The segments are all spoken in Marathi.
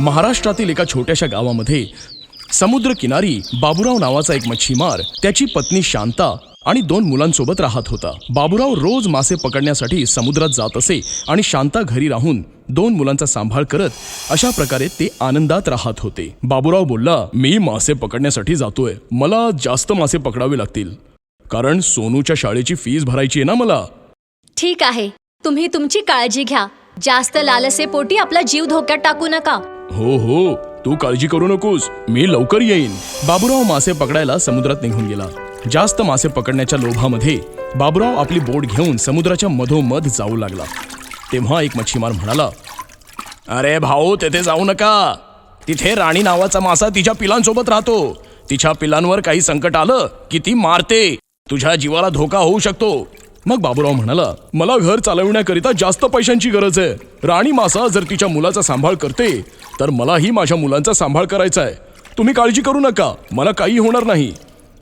महाराष्ट्रातील एका छोट्याशा गावामध्ये समुद्र किनारी नावाचा एक मच्छीमार त्याची पत्नी शांता आणि दोन मुलांसोबत राहत होता. बाबुराव रोज मासे पकडण्यासाठी समुद्रात जात असे आणि शांता घरी राहून दोन मुलांचा सांभाळ करत अशा प्रकारे ते आनंदात राहत होते. बाबुराव बोलला मी मासे पकडण्यासाठी जातोय. मला जास्त मासे पकडावे लागतील. कारण सोनूच्या शाळेची फीस भरायची आहे ना मला? ठीक आहे. तुम्ही तुमची काळजी घ्या. जास्त लालसेपोटी आपला जीव धोक्यात टाकू नका. हो हो. तू काळजी करू नकोस. मी लवकर येईन. बाबूराव मासे पकडायला समुद्रात निघून गेला. जास्त मासे पकडण्याच्या लोभामध्ये बाबूराव आपली बोट घेऊन समुद्राच्या मधोमध जाऊ लागला. तेव्हा एक मच्छीमार म्हणाला अरे भाऊ तेथे जाऊ नका. तिथे राणी नावाचा मासा तिच्या पिलांसोबत राहतो. तिच्या पिलांवर काही संकट आलं की ती मारते. तुझ्या जीवाला धोका होऊ शकतो. मग बाबूराव म्हणाला मला घर चालविण्याकरिता जास्त पैशांची गरज आहे. राणी मासा जर तिच्या मुलाचा सांभाळ करते तर मलाही माझ्या मुलांचा सांभाळ करायचा आहे. तुम्ही काळजी करू नका मला काही होणार नाही.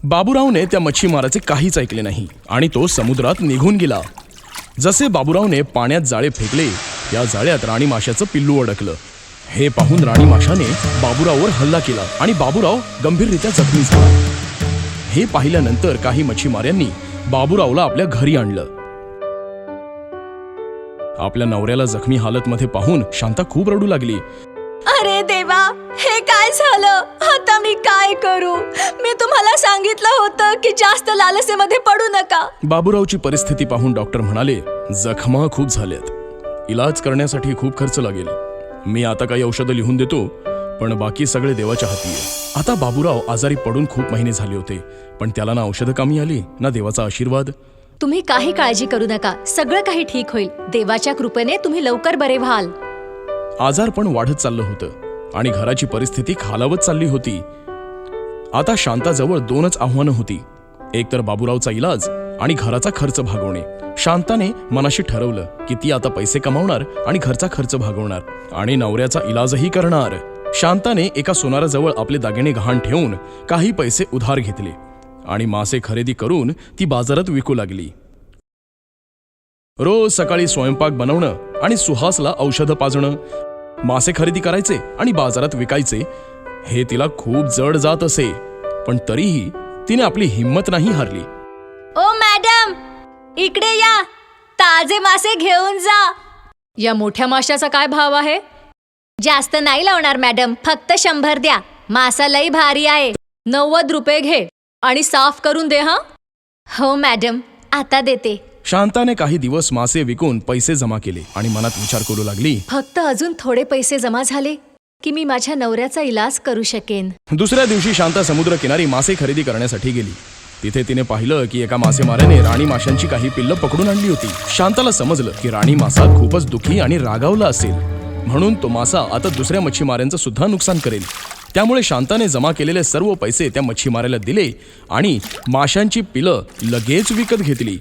बाबूरावने त्या मच्छीमाराचे काहीच ऐकले नाही आणि तो समुद्रात निघून गेला. जसे बाबूरावने पाण्यात जाळे फेकले त्या जाळ्यात राणी माशाचं पिल्लू अडकलं. हे पाहून राणी माशाने बाबूराववर हल्ला केला आणि बाबूराव गंभीररित्या जखमी झाला. हे पाहिल्यानंतर काही मच्छीमाऱ्यांनी बाबूरावला आपल्या घरी आणलं. आपल्या नवऱ्याला जखमी हालतमध्ये पाहून शांता खूप रडू लागली. अरे देवा हे काय झालं? आता मी काय करू? मी तुम्हाला सांगितलं होतं की जास्त लालसेमध्ये पडू नका. बाबूरावची परिस्थिती पाहून डॉक्टर म्हणाले जखमा खूप झाल्यात. इलाज करण्यासाठी खूप खर्च लागेल. मी आता काही औषधं लिहून देतो. पण बाकी सगळे देवाच्या हाती आहे आता बाबूराव आजारी पडून खूप महिने झाले होते. पण त्याला ना औषधं कामी आली ना देवाचा आशीर्वाद. तुम्ही काही काळजी करू नका. सगळं काही ठीक होईल. देवाच्या कृपेने तुम्ही लवकर बरे व्हाल. आजार पण वाढत चाललं होतं. आणि घराची परिस्थिती खालावत चालली होती. आता शांताजवळ दोनच आव्हानं होती. एक तर बाबूरावचा इलाज आणि घराचा खर्च भागवणे. शांताने मनाशी ठरवलं की ती आता पैसे कमावणार आणि घरचा खर्च भागवणार. आणि नवऱ्याचा इलाजही करणार. शांताने एका सोनाराजवळ आपले दागिने गहाण ठेवून काही पैसे उधार घेतले आणि मासे खरेदी करून ती बाजारात विकू लागली. रोज सकाळी स्वयंपाक बनवणं आणि सुहासला औषधं पाजणं मासे खरेदी करायचे आणि बाजारात विकायचे हे तिला खूप जड जात असे. पण तरीही तिने आपली हिंमत नाही हारली. ओ मॅडम इकडे या. ताजे मासे घेऊन जा. या मोठ्या माशाचा काय भाव आहे? जास्त नाही लावणार मॅडम फक्त शंभर द्या. मासा लई भारी आहे. नव्वद रुपये घे आणि साफ करून दे हा? हो मॅडम आता देते. शांताने काही दिवस मासे विकून पैसे जमा केले आणि मनात विचार करू लागली. फक्त अजून थोडे पैसे जमा झाले की मी माझ्या नवऱ्याचा इलाज करू शकेन. दुसऱ्या दिवशी शांता समुद्र किनारी मासे खरेदी करण्यासाठी गेली. तिथे तिने पाहिलं की एका मासेमाऱ्याने राणी माशांची काही पिल्लं पकडून आणली होती. शांताला समजलं की राणी मासा खूपच दुखी आणि रागावला असेल. म्हणून तो मासा आता दुसऱ्या मच्छीमाऱ्यांचं सुद्धा नुकसान करेल. त्यामुळे शांताने जमा केलेले सर्व पैसे त्या मच्छीमाराला दिले आणि माशांची पिलं लगेच विकत घेतली.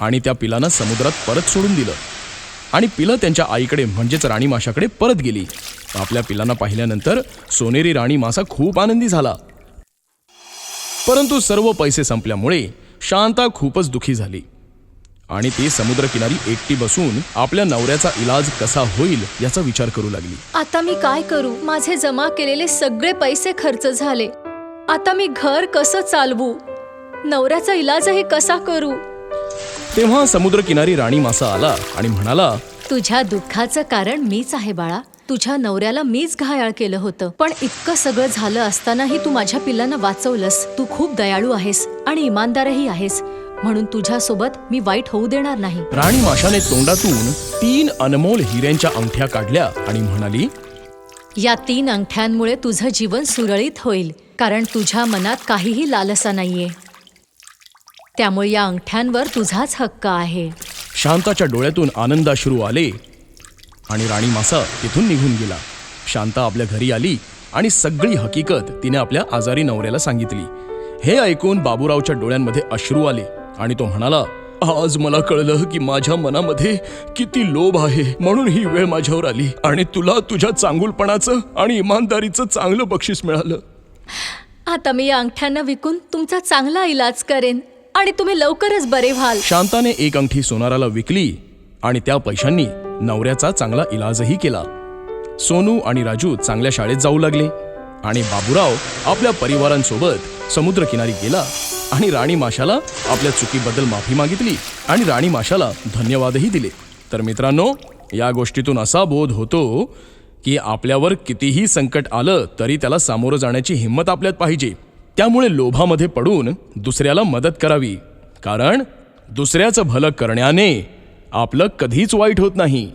आणि त्या पिलांना समुद्रात परत सोडून दिलं. आणि पिलं त्यांच्या आईकडे म्हणजेच राणी माशाकडे परत गेली. आपल्या पिलांना पाहिल्यानंतर सोनेरी राणी मासा खूप आनंदी झाला. परंतु सर्व पैसे संपल्यामुळे शांता खूपच दुखी झाली. आणि ती समुद्रकिनारी एकटी बसून आपल्या नवऱ्याचा इलाज कसा होईल याचा विचार करू लागली. आता मी काय करू? माझे जमा केलेले सगळे पैसे खर्च झाले. आता मी घर कसं चालवू? नवऱ्याचा इलाजही कसा करू? तेव्हा समुद्रकिनारी राणी मासा आला आणि म्हणाला तुझ्या दुःखाचं कारण मीच आहे बाळा. तुझ्या नवऱ्याला मीच घायाळ केलं होतं. पण इतकं सगळं झालं असतानाही तू माझ्या पिल्लांना वाचवलंस. तू खूप दयाळू आहेस आणि इमानदारही आहेस. म्हणून तुझ्यासोबत मी वाईट होऊ देणार नाही. राणी माशाने तोंडातून तीन अनमोल हिऱ्यांच्या अंगठ्या काढल्या आणि म्हणाली या तीन अंगठ्यांमुळे तुझं जीवन सुरळीत होईल कारण तुझ्या मनात काहीही लालसा नाहीये. त्यामुळे या अंगठ्यांवर तुझाच हक्क आहे. शांताच्या डोळ्यातून आनंदाश्रू आले आणि राणी मासा तिथून निघून गेला. शांता आपल्या घरी आली आणि सगळी हकीकत तिने आपल्या आजारी नवऱ्याला सांगितली. हे ऐकून बाबूरावच्या डोळ्यांमध्ये अश्रू आले. आणि तो म्हणाला आज मला कळलं की माझ्या मनामध्ये किती लोभ आहे म्हणून ही वेळ माझ्यावर आली. आणि तुला तुझ्या चांगुलपणाचं आणि इमानदारीचं चांगलं बक्षीस मिळालं. आता मी या अंगठ्यांना विकून तुमचा चांगला इलाज करेन आणि तुम्ही लवकरच बरे व्हाल. शांताने एक अंगठी सोनाराला विकली आणि त्या पैशांनी नवऱ्याचा चांगला इलाजही केला. सोनू आणि राजू चांगल्या शाळेत जाऊ लागले आणि बाबूराव आपल्या परिवारांसोबत समुद्रकिनारी गेला. आणि राणी माशाला आपल्या चुकीबद्दल माफी मागितली आणि राणी माशाला धन्यवादही दिले. तर मित्रांनो या गोष्टीतून असा बोध होतो की आपल्यावर कितीही संकट आलं तरी त्याला सामोरं जाण्याची हिंमत आपल्यात पाहिजे. त्यामुळे लोभामध्ये पडून दुसऱ्याला मदत करावी. कारण दुसऱ्याचं भलं करण्याने आपलं कधीच वाईट होत नाही.